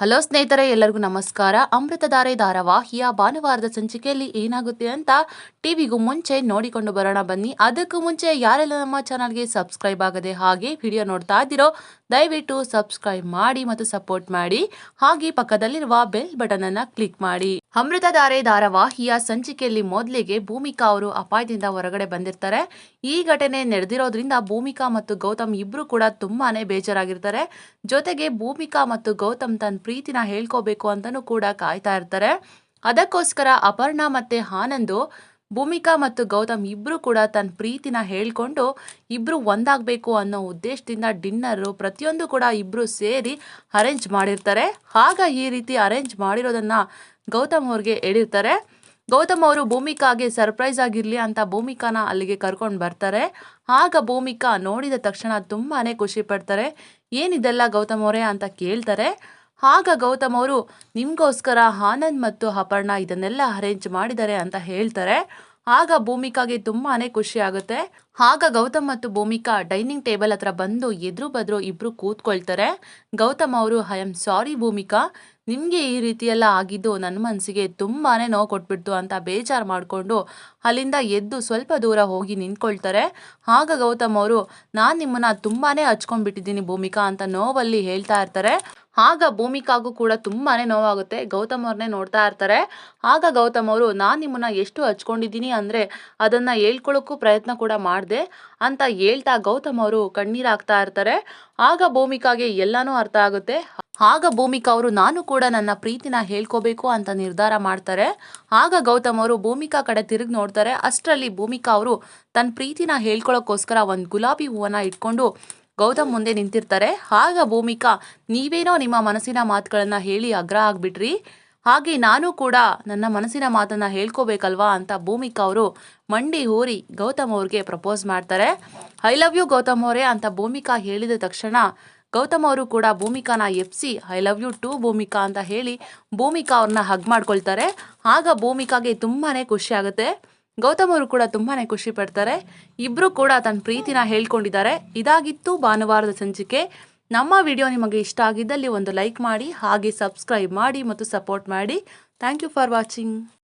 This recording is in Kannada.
ಹಲೋ ಸ್ನೇಹಿತರೆ, ಎಲ್ಲರಿಗೂ ನಮಸ್ಕಾರ. ಅಮೃತಧಾರೆ ಧಾರಾವಾಹಿಯ ಭಾನುವಾರದ ಸಂಚಿಕೆಯಲ್ಲಿ ಏನಾಗುತ್ತೆ ಅಂತ ಟಿವಿಗೂ ಮುಂಚೆ ನೋಡಿಕೊಂಡು ಬರೋಣ ಬನ್ನಿ. ಅದಕ್ಕೂ ಮುಂಚೆ ಯಾರೆಲ್ಲ ನಮ್ಮ ಚಾನಲ್ಗೆ ಸಬ್ಸ್ಕ್ರೈಬ್ ಆಗದೆ ಹಾಗೆ ವಿಡಿಯೋ ನೋಡ್ತಾ ಇದ್ದೀರೋ, ದಯವಿಟ್ಟು ಸಬ್ಸ್ಕ್ರೈಬ್ ಮಾಡಿ ಮತ್ತು ಸಪೋರ್ಟ್ ಮಾಡಿ. ಹಾಗೆ ಪಕ್ಕದಲ್ಲಿರುವ ಬೆಲ್ ಬಟನ್ ಅನ್ನ ಕ್ಲಿಕ್ ಮಾಡಿ. ಅಮೃತಧಾರೆ ಧಾರಾವಾಹಿಯ ಸಂಚಿಕೆಯಲ್ಲಿ ಮೊದಲಿಗೆ ಭೂಮಿಕಾ ಅವರು ಅಪಾಯದಿಂದ ಹೊರಗಡೆ ಬಂದಿರ್ತಾರೆ. ಈ ಘಟನೆ ನಡೆದಿರೋದ್ರಿಂದ ಭೂಮಿಕಾ ಮತ್ತು ಗೌತಮ್ ಇಬ್ರು ಕೂಡ ತುಂಬಾನೇ ಬೇಜಾರಾಗಿರ್ತಾರೆ. ಜೊತೆಗೆ ಭೂಮಿಕಾ ಮತ್ತು ಗೌತಮ್ ತನ್ನ ಪ್ರೀತಿನ ಹೇಳ್ಕೋಬೇಕು ಅಂತಾನೂ ಕೂಡ ಕಾಯ್ತಾ ಇರ್ತಾರೆ. ಅದಕ್ಕೋಸ್ಕರ ಅಪರ್ಣಾ ಮತ್ತೆ ಆನಂದು ಭೂಮಿಕಾ ಮತ್ತು ಗೌತಮ್ ಇಬ್ರು ಕೂಡ ತನ್ನ ಪ್ರೀತಿನ ಹೇಳ್ಕೊಂಡು ಇಬ್ರು ಒಂದಾಗಬೇಕು ಅನ್ನೋ ಉದ್ದೇಶದಿಂದ ಡಿನ್ನರು ಪ್ರತಿಯೊಂದು ಕೂಡ ಇಬ್ರು ಸೇರಿ ಅರೇಂಜ್ ಮಾಡಿರ್ತಾರೆ. ಆಗ ಈ ರೀತಿ ಅರೇಂಜ್ ಮಾಡಿರೋದನ್ನ ಗೌತಮ್ ಅವ್ರಿಗೆ ಹೇಳಿರ್ತಾರೆ. ಗೌತಮ್ ಅವರು ಭೂಮಿಕಾಗೆ ಸರ್ಪ್ರೈಸ್ ಆಗಿರಲಿ ಅಂತ ಭೂಮಿಕಾನ ಅಲ್ಲಿಗೆ ಕರ್ಕೊಂಡು ಬರ್ತಾರೆ. ಆಗ ಭೂಮಿಕಾ ನೋಡಿದ ತಕ್ಷಣ ತುಂಬಾನೇ ಖುಷಿ ಪಡ್ತಾರೆ. ಏನಿದೆಲ್ಲ ಗೌತಮ್ ಅವರೇ ಅಂತ ಕೇಳ್ತಾರೆ. ಆಗ ಗೌತಮ್ ಅವರು, ನಿಮಗೋಸ್ಕರ ಆನಂದ್ ಮತ್ತು ಅಪರ್ಣ ಇದನ್ನೆಲ್ಲ ಅರೇಂಜ್ ಮಾಡಿದ್ದಾರೆ ಅಂತ ಹೇಳ್ತಾರೆ. ಆಗ ಭೂಮಿಕಾಗೆ ತುಂಬಾನೇ ಖುಷಿ ಆಗುತ್ತೆ. ಆಗ ಗೌತಮ್ ಮತ್ತು ಭೂಮಿಕಾ ಡೈನಿಂಗ್ ಟೇಬಲ್ ಹತ್ರ ಬಂದು ಎದುರು ಬದ್ರು ಇಬ್ರು ಕೂತ್ಕೊಳ್ತಾರೆ. ಗೌತಮ್ ಅವರು, ಐ ಆಮ್ ಸಾರಿ ಭೂಮಿಕಾ, ನಿಮಗೆ ಈ ರೀತಿಯೆಲ್ಲ ಆಗಿದ್ದು ನನ್ನ ಮನಸ್ಸಿಗೆ ತುಂಬಾನೇ ನೋವು ಕೊಟ್ಬಿಡ್ತು ಅಂತ ಬೇಜಾರು ಮಾಡಿಕೊಂಡು ಅಲ್ಲಿಂದ ಎದ್ದು ಸ್ವಲ್ಪ ದೂರ ಹೋಗಿ ನಿಂತ್ಕೊಳ್ತಾರೆ. ಆಗ ಗೌತಮ್ ಅವರು, ನಾನು ನಿಮ್ಮನ್ನ ತುಂಬಾನೇ ಹಚ್ಕೊಂಡ್ಬಿಟ್ಟಿದ್ದೀನಿ ಭೂಮಿಕಾ ಅಂತ ನೋವಲ್ಲಿ ಹೇಳ್ತಾ ಇರ್ತಾರೆ. ಆಗ ಭೂಮಿಕಾಗೂ ಕೂಡ ತುಂಬಾನೇ ನೋವಾಗುತ್ತೆ. ಗೌತಮ್ ಅವ್ರನ್ನೇ ನೋಡ್ತಾ ಇರ್ತಾರೆ. ಆಗ ಗೌತಮ್ ಅವರು, ನಾನು ನಿಮ್ಮನ್ನ ಎಷ್ಟು ಹಚ್ಕೊಂಡಿದ್ದೀನಿ ಅಂದ್ರೆ ಅದನ್ನ ಹೇಳ್ಕೊಳ್ಳೋಕ್ಕೂ ಪ್ರಯತ್ನ ಕೂಡ ಮಾಡಿದೆ ಅಂತ ಹೇಳ್ತಾ ಗೌತಮ್ ಅವರು ಕಣ್ಣೀರಾಗ್ತಾ ಇರ್ತಾರೆ. ಆಗ ಭೂಮಿಕಾಗೆ ಎಲ್ಲಾನು ಅರ್ಥ ಆಗುತ್ತೆ. ಆಗ ಭೂಮಿಕಾ ಅವರು, ನಾನು ಕೂಡ ನನ್ನ ಪ್ರೀತಿನ ಹೇಳ್ಕೋಬೇಕು ಅಂತ ನಿರ್ಧಾರ ಮಾಡ್ತಾರೆ. ಆಗ ಗೌತಮ್ ಅವರು ಭೂಮಿಕಾ ಕಡೆ ತಿರುಗಿ ನೋಡ್ತಾರೆ. ಅಷ್ಟರಲ್ಲಿ ಭೂಮಿಕಾ ಅವರು ತನ್ನ ಪ್ರೀತಿನ ಹೇಳ್ಕೊಳ್ಳೋಕ್ಕೋಸ್ಕರ ಒಂದು ಗುಲಾಬಿ ಹೂವನ್ನ ಇಟ್ಕೊಂಡು ಗೌತಮ್ ಮುಂದೆ ನಿಂತಿರ್ತಾರೆ. ಆಗ ಭೂಮಿಕಾ, ನೀವೇನೋ ನಿಮ್ಮ ಮನಸ್ಸಿನ ಮಾತುಗಳನ್ನ ಹೇಳಿ ಅಗ್ರ ಆಗ್ಬಿಟ್ರಿ. ಹಾಗೆ ನಾನು ಕೂಡ ನನ್ನ ಮನಸ್ಸಿನ ಮಾತನ್ನ ಹೇಳ್ಕೋಬೇಕಲ್ವಾ ಅಂತ ಭೂಮಿಕಾ ಅವರು ಮಂಡಿ ಊರಿ ಗೌತಮ್ ಅವ್ರಿಗೆ ಪ್ರಪೋಸ್ ಮಾಡ್ತಾರೆ. ಐ ಲವ್ ಯು ಗೌತಮ್ ಅವರೇ ಅಂತ ಭೂಮಿಕಾ ಹೇಳಿದ ತಕ್ಷಣ ಗೌತಮ್ ಅವರು ಕೂಡ ಭೂಮಿಕಾನ ಎಪ್ಸಿ, I love you too Bhoomika ಅಂತ ಹೇಳಿ ಭೂಮಿಕಾ ಅವ್ರನ್ನ ಹಗ್ ಮಾಡ್ಕೊಳ್ತಾರೆ. ಆಗ ಭೂಮಿಕಾಗೆ ತುಂಬಾನೇ ಖುಷಿ ಆಗುತ್ತೆ. ಗೌತಮ್ ಅವರು ಕೂಡ ತುಂಬಾನೇ ಖುಷಿ ಪಡ್ತಾರೆ. ಇಬ್ರು ಕೂಡ ತನ್ನ ಪ್ರೀತಿನ ಹೇಳ್ಕೊಂಡಿದ್ದಾರೆ. ಇದಾಗಿತ್ತು ಭಾನುವಾರದ ಸಂಚಿಕೆ. ನಮ್ಮ ವಿಡಿಯೋ ನಿಮಗೆ ಇಷ್ಟ ಆಗಿದ್ದಲ್ಲಿ ಒಂದು ಲೈಕ್ ಮಾಡಿ, ಹಾಗೆ ಸಬ್ಸ್ಕ್ರೈಬ್ ಮಾಡಿ ಮತ್ತು ಸಪೋರ್ಟ್ ಮಾಡಿ. Thank you for watching.